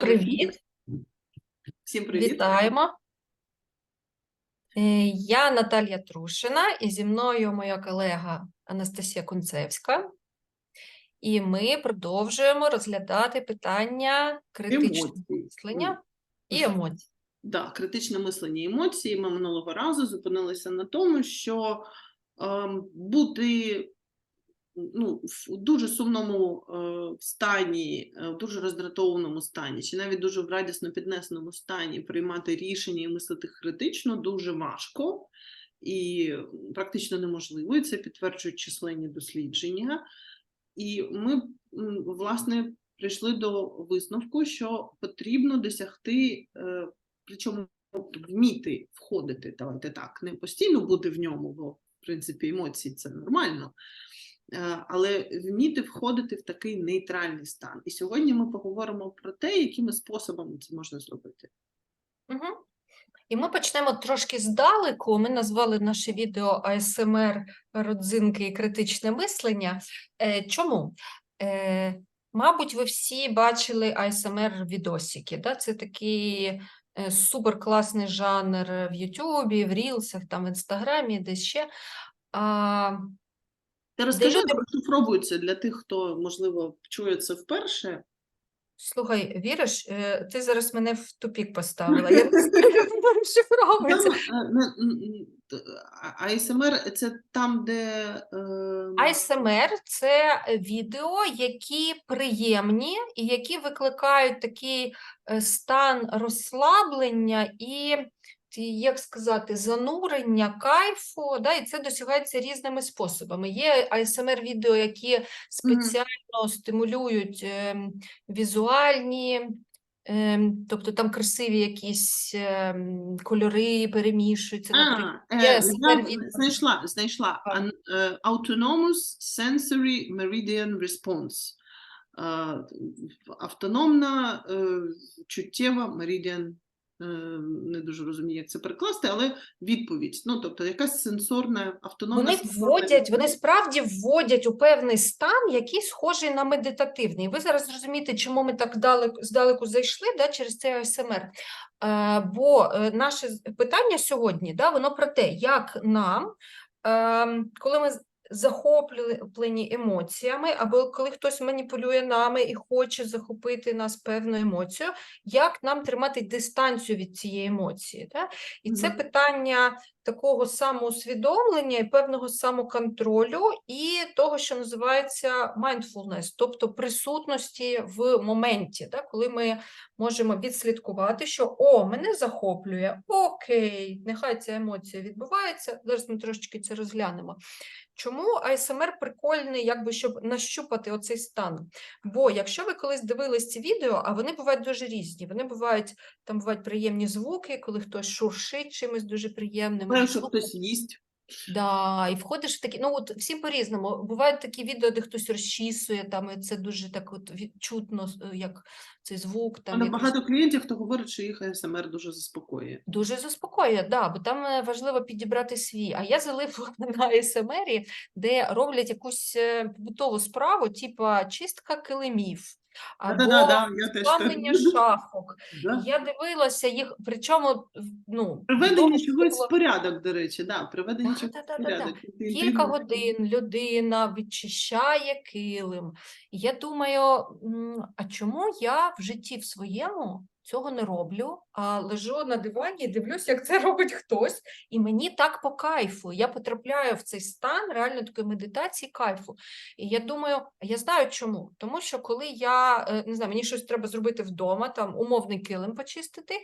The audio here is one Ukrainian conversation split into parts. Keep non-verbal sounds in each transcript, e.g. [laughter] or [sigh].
Привіт, Всім привіт. вітаємо. Е, Я Наталія Трушина, і зі мною моя колега Анастасія Кунцевська. І ми продовжуємо розглядати питання критичного Емоції. мислення і емоцій. Да, критичне мислення і емоції. Ми минулого разу зупинилися на тому, що ем, бути ну, в дуже сумному е, стані, е, в дуже роздратованому стані, чи навіть дуже в радісно піднесеному стані приймати рішення і мислити критично дуже важко і практично неможливо. І це підтверджують численні дослідження. І ми, власне, прийшли до висновку, що потрібно досягти, е, причому вміти входити, давайте так, не постійно бути в ньому, бо в принципі емоції це нормально, але вміти входити в такий нейтральний стан. І сьогодні ми поговоримо про те, якими способами це можна зробити. Угу. І ми почнемо трошки здалеку. Ми назвали наше відео АСМР родзинки і критичне мислення. Е, Чому? Е, Мабуть, ви всі бачили АСМР відосики. Да? Це такий е, суперкласний жанр в Ютубі, в Рілсах, там в Інстаграмі, десь ще. А, Ти розкажи, люди- розшифровуй це для тих, хто, можливо, чує це вперше. слухай, віриш, е, ти зараз мене в тупік поставила. Я не знаю, [laughs] [laughs] як розшифровується. Е, АСМР це там, де е, ASMR – це відео, які приємні і які викликають такий е, стан розслаблення і, як сказати, занурення, кайфу, да, і це досягається різними способами. Є ASMR-відео, які спеціально стимулюють ем, візуальні, ем, тобто там красиві якісь ем, кольори перемішуються. А, е, знайшла, знайшла. Так. Ан- е, Autonomous Sensory Meridian Response. Е, Автономна е, чуттєва Meridian, е, не дуже розумію, як це перекласти, але відповідь. Ну, тобто якась сенсорна, автономна Вони сенсорна вводять, вони справді вводять у певний стан, який схожий на медитативний. Ви зараз зрозумієте, чому ми так далеко, здалеку зайшли да, через цей АСМР. Е, бо е, наше питання сьогодні, да, воно про те, як нам, е, коли ми захоплені емоціями, або коли хтось маніпулює нами і хоче захопити нас певною емоцією, як нам тримати дистанцію від цієї емоції. Так? І це питання такого самоусвідомлення і певного самоконтролю, і того, що називається mindfulness, тобто присутності в моменті, да, коли ми можемо відслідкувати, що о, мене захоплює, окей, нехай ця емоція відбувається. Зараз ми трошечки це розглянемо. Чому АСМР прикольний, якби щоб нащупати оцей стан? Бо якщо ви колись дивились ці відео, а вони бувають дуже різні. Вони бувають там бувають приємні звуки, коли хтось шуршить чимось дуже приємним. Знаю, що хтось їсть. Да, і входиш в такі, ну от всім по-різному. Бувають такі відео, де хтось розчісує, там і це дуже так от від- чутно, е, як цей звук. Там Але якось багато клієнтів, хто говорить, що їх АСМР дуже заспокоює. Дуже заспокоює, да, бо там е, важливо підібрати свій. А я залипла [laughs] на АСМРі, де роблять якусь е, побутову справу, типа чистка килимів. Або я теж так. пламення [laughs] шафок. Да. Я дивилася їх, причому ну, Приведення чогось було- в порядок, до речі, да, приведення чогось в Да-да-да-да-да. порядок. І Кілька годин людина відчищає килим. Я думаю, а чому я в житті в своєму цього не роблю, а лежу на дивані і дивлюсь, як це [laughs] робить хтось, і мені так по кайфу. Я потрапляю в цей стан реально такої медитації кайфу. І я думаю, я знаю чому. Тому що коли я е, не знаю, мені щось треба зробити вдома, там умовний килим почистити,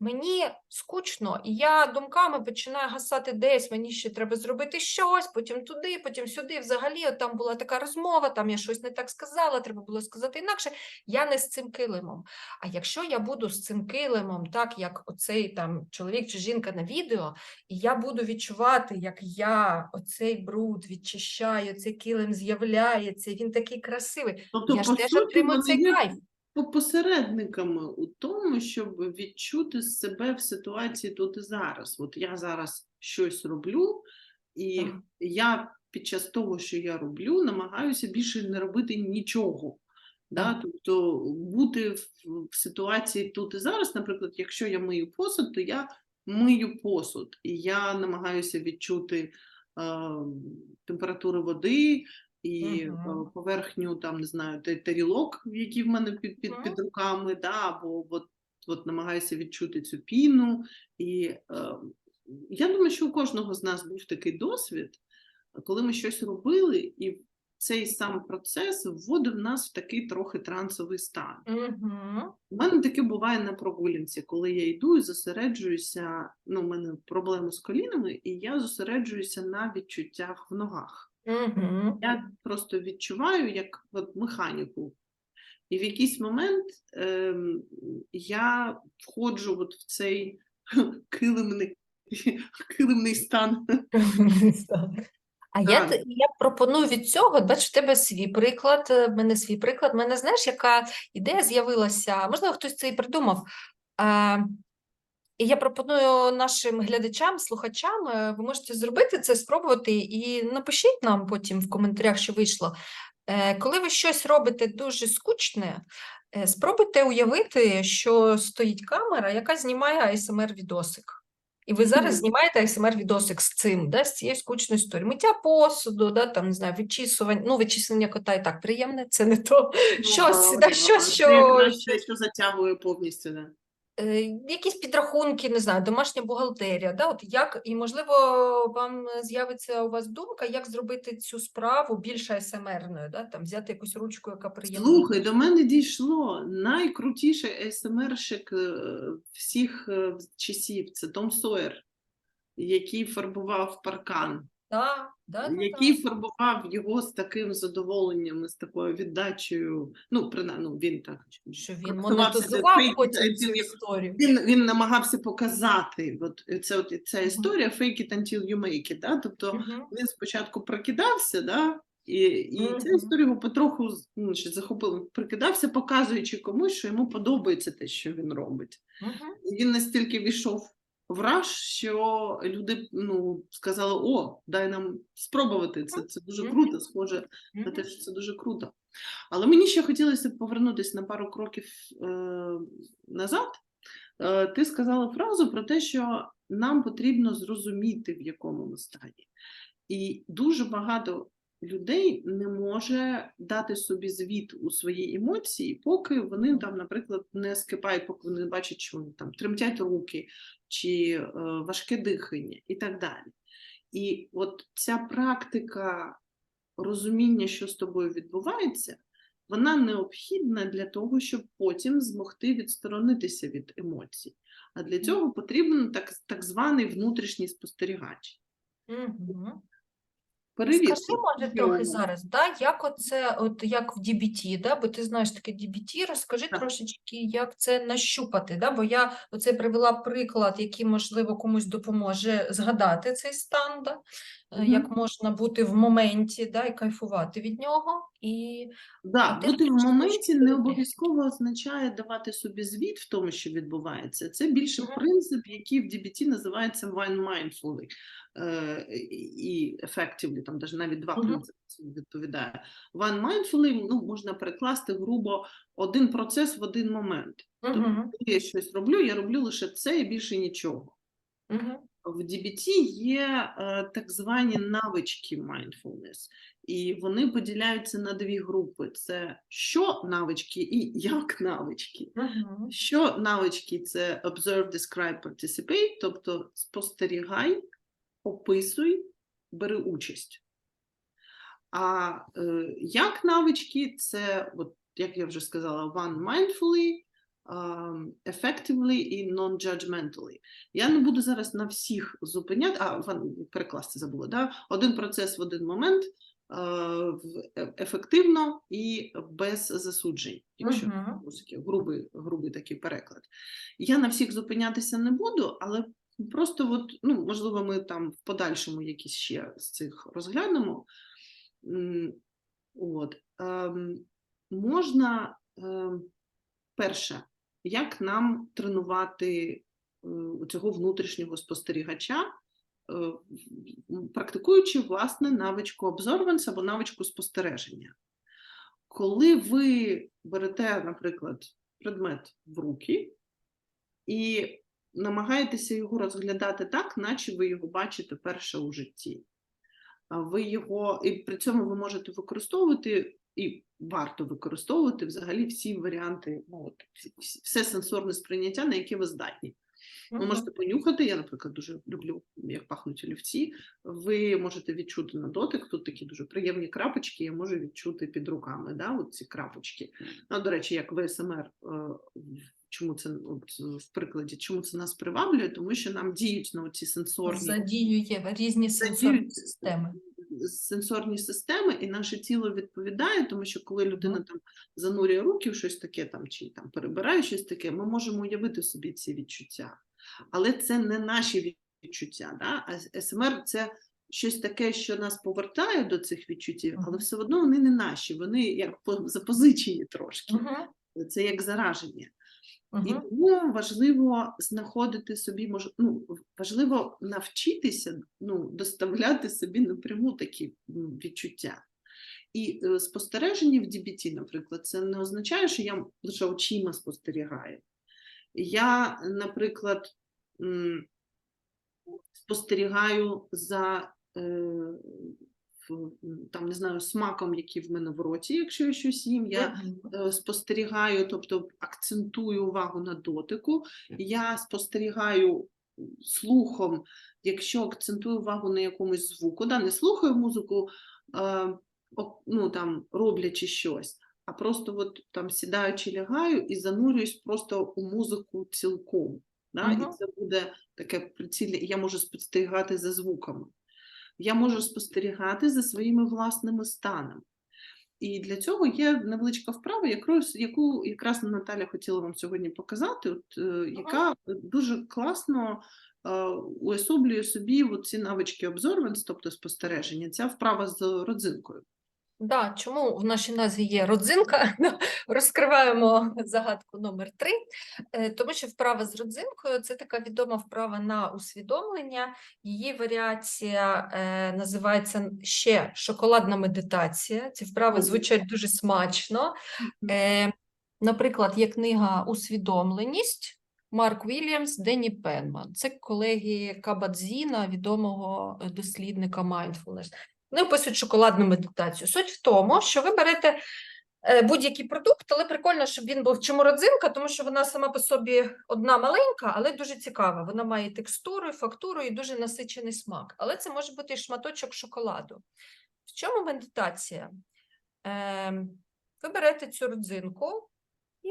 мені скучно, і я думками починаю гасати десь, мені ще треба зробити щось, потім туди, потім сюди. Взагалі, от там була така розмова, там я щось не так сказала, треба було сказати інакше. Я не з цим килимом. А якщо я буду з цим килимом, так як оцей там чоловік чи жінка на відео, і я буду відчувати, як я оцей бруд відчищаю, цей килим з'являється, він такий красивий. Тобто, я ж теж отримую цей кайф. посередниками у тому, щоб відчути себе в ситуації тут і зараз. От я зараз щось роблю, і Так. я під час того, що я роблю, намагаюся більше не робити нічого. Да? Тобто бути в, в ситуації тут і зараз, наприклад, якщо я мию посуд, то я мию посуд, і я намагаюся відчути е, температуру води і е, поверхню там, не знаю, тарілок, які в мене під, під, під руками, да? або от, от намагаюся відчути цю піну. І е, я думаю, що у кожного з нас був такий досвід, коли ми щось робили, і цей сам процес вводив нас в такий трохи трансовий стан. Мгм. У мене таке буває на прогулянці, коли я йду і зосереджуюся. Ну, у мене проблеми з колінами, і я зосереджуюся на відчуттях в ногах. Мгм. Я просто відчуваю як от механіку. І в якийсь момент ем, я входжу от в цей [laughs] килимний, килимний стан. А я, Так. я пропоную від цього, бач, в тебе свій приклад, е, в мене свій приклад. В мене знаєш, яка ідея з'явилася? Можливо, хтось це і придумав. А, і я пропоную нашим глядачам, слухачам, е, ви можете зробити це, спробувати, і напишіть нам потім в коментарях, що вийшло. Е, Коли ви щось робите дуже скучне, спробуйте уявити, що стоїть камера, яка знімає ASMR-відосик. І ви зараз знімаєте АСМР-відосик з цим, да, з цією скучною історією. Миття посуду, да, там, не знаю, вичісування, Ну, вичислення кота і так приємне, це не то. Щось, [laughs] Ну, щось, да, щось, це що, те, що затягує повністю. Да. Е, якісь підрахунки, не знаю, домашня бухгалтерія. Да, от як, і, можливо, вам з'явиться у вас думка, як зробити цю справу більш ASMR-ною, да, там, взяти якусь ручку, яка приємна. Слухай, до мене дійшло найкрутіший СМРщик е, всіх е, часів. Це Том Сойер, який фарбував паркан, Да, да, який фарбував його з таким задоволенням, з такою віддачею. Ну, принаймні, ну, він так. Що він монетизував потім цю історію. Він, він намагався показати, от це от ця історія fake it until you make it, да? тобто Мгм. він спочатку прокидався, да? і, і ця історія його потроху ну, захопила. Прикидався, показуючи комусь, що йому подобається те, що він робить. Мгм. І він настільки війшов в раж, що люди ну, сказали: О, дай нам спробувати. Це, це дуже круто, схоже на те, що це дуже круто. Але мені ще хотілося повернутися на пару кроків е, назад. Е, ти сказала фразу про те, що нам потрібно зрозуміти, в якому ми стані. І дуже багато людей не може дати собі звіт у свої емоції, поки вони там, наприклад, не скипають, поки вони бачать, що вони там тремтять руки чи е, важке дихання і так далі. І от ця практика розуміння, що з тобою відбувається, вона необхідна для того, щоб потім змогти відсторонитися від емоцій. А для цього потрібен так, так званий внутрішній спостерігач. Мгм. Перевірте, Скажи, може, трохи зараз, да, як оце, от як в DBT, да, бо ти знаєш таке DBT, розкажи Так. трошечки, як це нащупати, да, бо я оце привела приклад, який, можливо, комусь допоможе згадати цей стан, да, е, Мгм. як можна бути в моменті, да, і кайфувати від нього, і Да, ти бути в моменті не обов'язково означає давати собі звіт в тому, що відбувається. Це більше Мгм. принцип, який в DBT називається one mindfully е, і effectively, там даже навіть два Мгм. принципи відповідає. One mindfully ну, можна перекласти грубо один процес в один момент. Тобто, Мгм. коли я щось роблю, я роблю лише це і більше нічого. Мгм. В DBT є е, так звані навички mindfulness, і вони поділяються на дві групи: це що навички і як навички. Мгм. Що навички це observe, describe, participate, тобто спостерігай, описуй, бери участь. А е, як навички це, от, як я вже сказала, one mindfully, effectively і non-judgmentally. Я не буду зараз на всіх зупиняти, а перекласти забула, да? один процес в один момент, е, ефективно і без засуджень, якщо ось такий грубий, грубий такий переклад. Я на всіх зупинятися не буду, але просто, от, ну, можливо, ми там в подальшому якісь ще з цих розглянемо. От. Ем, можна, ем, перше, як нам тренувати е, цього внутрішнього спостерігача, е, практикуючи власне навичку observance або навичку спостереження. коли ви берете, наприклад, предмет в руки і намагаєтеся його розглядати так, наче ви його бачите перше у житті. Ви його, і при цьому ви можете використовувати, і варто використовувати взагалі всі варіанти, ну, от, все сенсорне сприйняття, на яке ви здатні. Ви можете понюхати. Я, наприклад, дуже люблю, як пахнуть олівці. Ви можете відчути на дотик. Тут такі дуже приємні крапочки. Я можу відчути під руками. Да, от ці крапочки. Ну, до речі, як в СМР, е, чому це от, в прикладі, чому це нас приваблює? Тому що нам діють на ці сенсорні Задіює різні сенсорні системи. Сенсорні системи, і наше тіло відповідає, тому що коли людина там занурює руки в щось таке, там чи там перебирає щось таке, ми можемо уявити собі ці відчуття. Але це не наші відчуття. Да? А СМР це щось таке, що нас повертає до цих відчуттів, але все одно вони не наші, вони як запозичені трошки. Це як зараження. І тому важливо знаходити собі, мож... ну, важливо навчитися ну, доставляти собі напряму такі відчуття. І е, спостереження в DBT, наприклад, це не означає, що я лише очима спостерігаю. Я, наприклад, м, спостерігаю за е, там, не знаю, смаком, який в мене в роті, якщо я щось їм. Я е, спостерігаю, тобто акцентую увагу на дотику. Я спостерігаю слухом, якщо акцентую увагу на якомусь звуку, да, не слухаю музику, е, ну, там, роблячи щось, а просто от, там, сідаю чи лягаю і занурююсь просто у музику цілком. Да? Мгм. І це буде таке прицільне, і я можу спостерігати за звуками. Я можу спостерігати за своїми власними станами. І для цього є невеличка вправа, яку, яку якраз Наталя хотіла вам сьогодні показати, от, е, яка дуже класно е, уособлює собі ці навички обзорвенс, тобто спостереження. Ця вправа з родзинкою. Да, чому в нашій назві є родзинка? [laughs] Ну, Розкриваємо загадку номер три, Е, тому що вправа з родзинкою це така відома вправа на усвідомлення. Її варіація е, називається ще шоколадна медитація. Ці вправи звучать дуже смачно. Е, наприклад, є книга Усвідомленість. Марк Вільямс, Денні Пенман. Це колеги Кабадзіна, відомого дослідника mindfulness. Вони описують шоколадну медитацію. Суть в тому, що ви берете е, будь-який продукт, але прикольно, щоб він був чому родзинка, тому що вона сама по собі одна маленька, але дуже цікава. Вона має текстуру, фактуру і дуже насичений смак. Але це може бути і шматочок шоколаду. В чому медитація? Ем, ви берете цю родзинку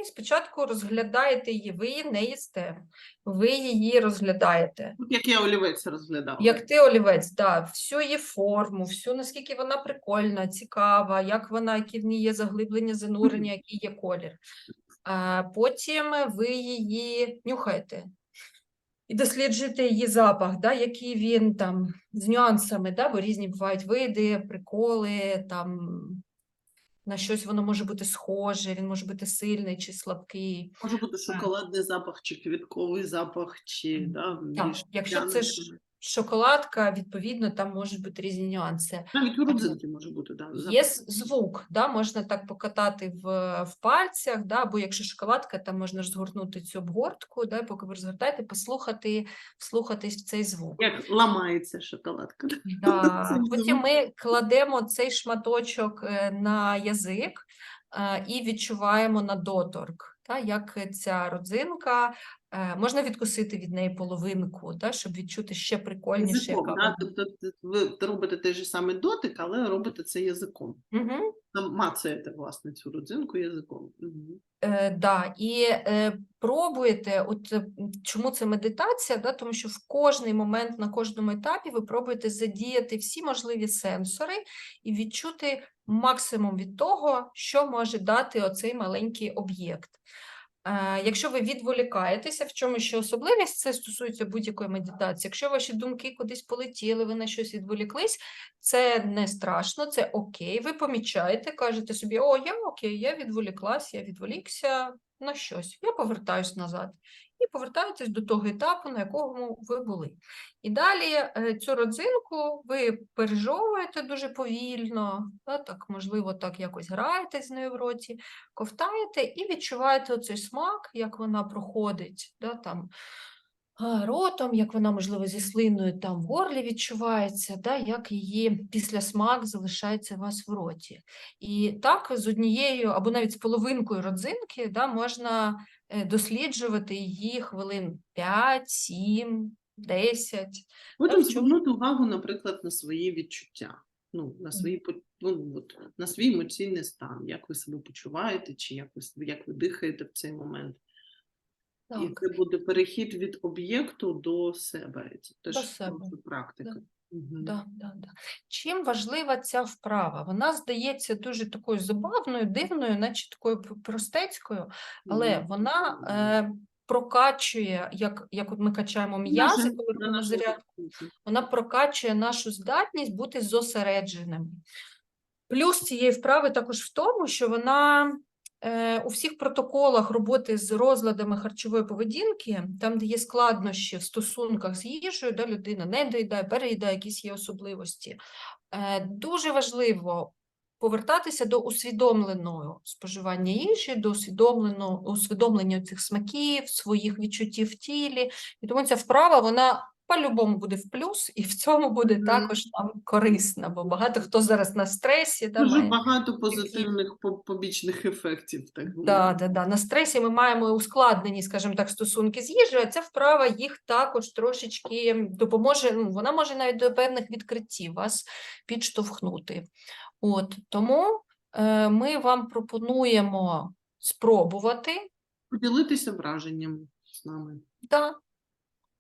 і спочатку розглядаєте її, ви її не їсте, ви її розглядаєте. Як я олівець розглядала. Як ти олівець, да, всю її форму, всю наскільки вона прикольна, цікава, як вона, які в ній є заглиблення, занурення, який є колір. А потім ви її нюхаєте і досліджуєте її запах, да, який він там з нюансами, да, бо різні бувають види, приколи, там на щось воно може бути схоже, він може бути сильний чи слабкий. Може бути шоколадний запах, чи квітковий запах, чи да, Так, більш якщо це ж. Шоколадка, відповідно, там можуть бути різні нюанси. навіть у родзинки може бути, да, Є звук, да, можна так покатати в, в пальцях, да, або якщо шоколадка, там можна розгорнути цю обгортку, да, поки ви розгортаєте, послухати, вслухатись в цей звук. Як ламається шоколадка. Да. [laughs] Потім ми кладемо цей шматочок е, на язик е, і відчуваємо на доторк, та, як ця родзинка, е, можна відкусити від неї половинку, та, щоб відчути ще прикольніше, Язиком, яка да? Тобто ви робите той же самий дотик, але робите це язиком. Там Мацаєте, власне, цю родзинку язиком. Мгм. Е, да, і е, пробуєте, от е, чому це медитація, да, тому що в кожний момент, на кожному етапі ви пробуєте задіяти всі можливі сенсори і відчути максимум від того, що може дати оцей маленький об'єкт. Е, Якщо ви відволікаєтеся, в чому ще особливість, це стосується будь-якої медитації. Якщо ваші думки кудись полетіли, ви на щось відволіклись, це не страшно, це окей. Ви помічаєте, кажете собі, о, я окей, я відволіклась, я відволікся, на щось. Я повертаюсь назад і повертаєтесь до того етапу, на якому ви були. І далі е, цю родзинку ви пережовуєте дуже повільно, так, можливо, так якось граєте з нею в роті, ковтаєте і відчуваєте оцей смак, як вона проходить да, там, ротом, як вона, можливо, зі слиною там в горлі відчувається, да, як її післясмак залишається у вас в роті. І так з однією або навіть з половинкою родзинки да, можна е, досліджувати її хвилин 5, 7, 10. Потім в чому- звернути увагу, наприклад, на свої відчуття, ну, на свої ну, от, на свій емоційний стан, як ви себе почуваєте, чи як ви, як ви дихаєте в цей момент. І це буде перехід від об'єкту до себе. Це теж До себе, хороша практика. Мгм. Да, да, да. Чим важлива ця вправа? Вона здається дуже такою забавною, дивною, наче такою простецькою, але Мгм. вона е, прокачує, як, як от ми качаємо м'язи, коли робимо зарядку, вона прокачує нашу здатність бути зосередженими. Плюс цієї вправи також в тому, що вона у всіх протоколах роботи з розладами харчової поведінки, там, де є складнощі в стосунках з їжею, де людина не доїдає, переїдає, якісь є особливості, е, дуже важливо повертатися до усвідомленого споживання їжі, до усвідомленого усвідомлення цих смаків, своїх відчуттів в тілі. І тому ця вправа, вона по-любому буде в плюс, і в цьому буде також нам корисна, бо багато хто зараз на стресі. Да, Дуже має багато позитивних побічних ефектів. Так Да, да, да. На стресі ми маємо ускладнені, скажімо так, стосунки з їжею, а ця вправа їх також трошечки допоможе, ну, вона може навіть до певних відкриттів вас підштовхнути. От, тому е, ми вам пропонуємо спробувати, Поділитися враженням з нами. да,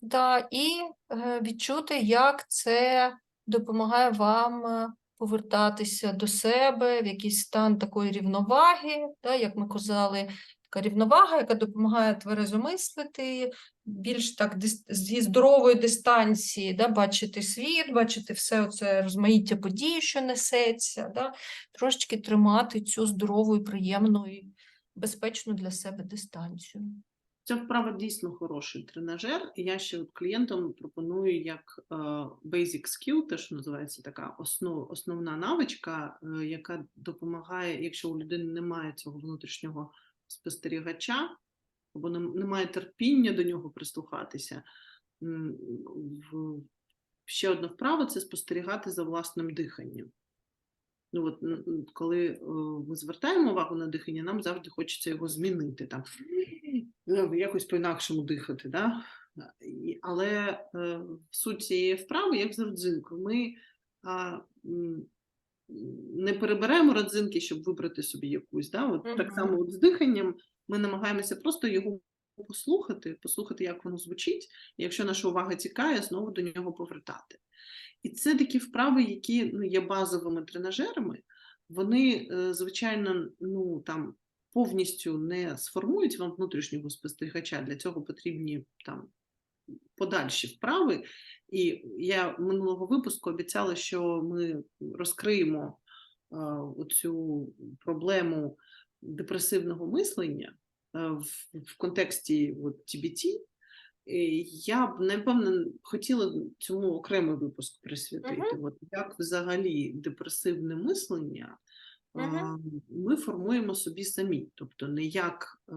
да, і е, відчути, як це допомагає вам е, повертатися до себе в якийсь стан такої рівноваги, да, як ми казали, така рівновага, яка допомагає тверезо мислити, більш так зі здорової дистанції, да, бачити світ, бачити все це розмаїття подій, що несеться, да, трошечки тримати цю здорову і приємну і безпечну для себе дистанцію. Ця вправа дійсно хороший тренажер, я ще от клієнтам пропоную як е, basic skill, те, що називається така основ, основна навичка, е, яка допомагає, якщо у людини немає цього внутрішнього спостерігача, або немає терпіння до нього прислухатися. Ще одна вправа це спостерігати за власним диханням. Ну, от, коли е, ми звертаємо увагу на дихання, нам завжди хочеться його змінити, там, якось по-інакшому дихати. Да? Але е, суть цієї вправи, як з родзинкою, ми не переберемо родзинки, щоб вибрати собі якусь. Да? От, Так само от з диханням ми намагаємося просто його послухати, послухати, як воно звучить, і якщо наша увага тікає, знову до нього повертати. І це такі вправи, які ну, є базовими тренажерами. Вони, е, звичайно, ну там повністю не сформують вам внутрішнього спостерігача. Для цього потрібні там подальші вправи. І я минулого випуску обіцяла, що ми розкриємо е, оцю проблему депресивного мислення е, в, в контексті от, TBT. Я б напевно хотіла цьому окремий випуск присвятити. От як взагалі депресивне мислення а, Мгм. ми формуємо собі самі. Тобто не як е,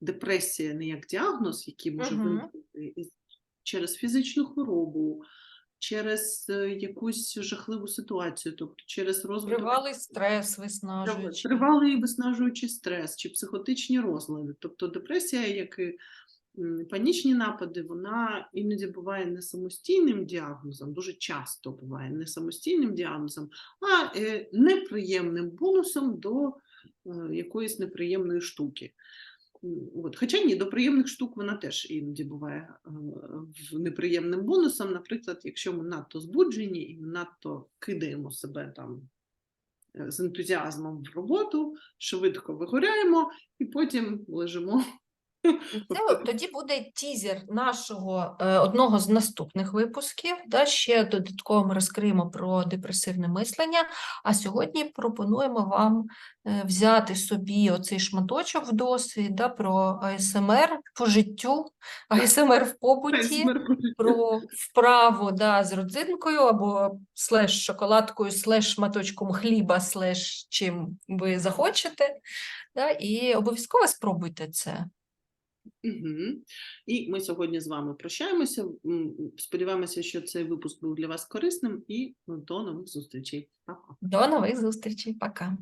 депресія, не як діагноз, який може Мгм. виникнути через фізичну хворобу, через е, якусь жахливу ситуацію, тобто через розвиток Тривалий стрес виснажуючий. Тривалий виснажуючий стрес чи психотичні розлади. Тобто депресія, як і панічні напади, вона іноді буває не самостійним діагнозом, дуже часто буває не самостійним діагнозом, а е, неприємним бонусом до е, якоїсь неприємної штуки. От. Хоча ні, до приємних штук вона теж іноді буває е, неприємним бонусом. Наприклад, якщо ми надто збуджені і надто кидаємо себе там з ентузіазмом в роботу, швидко вигоряємо і потім лежимо Це тоді буде тізер нашого е, одного з наступних випусків. Да, ще додатково ми розкриємо про депресивне мислення. А сьогодні пропонуємо вам е, взяти собі оцей шматочок в досвід да, про АСМР по життю, АСМР в побуті, про вправу да, з родзинкою або слеш шоколадкою, слеш шматочком хліба, слеш чим ви захочете. Да, і обов'язково спробуйте це. Угу. І ми сьогодні з вами прощаємося. Сподіваємося, що цей випуск був для вас корисним, і до нових зустрічей. Па-па. До нових зустрічей. Пока.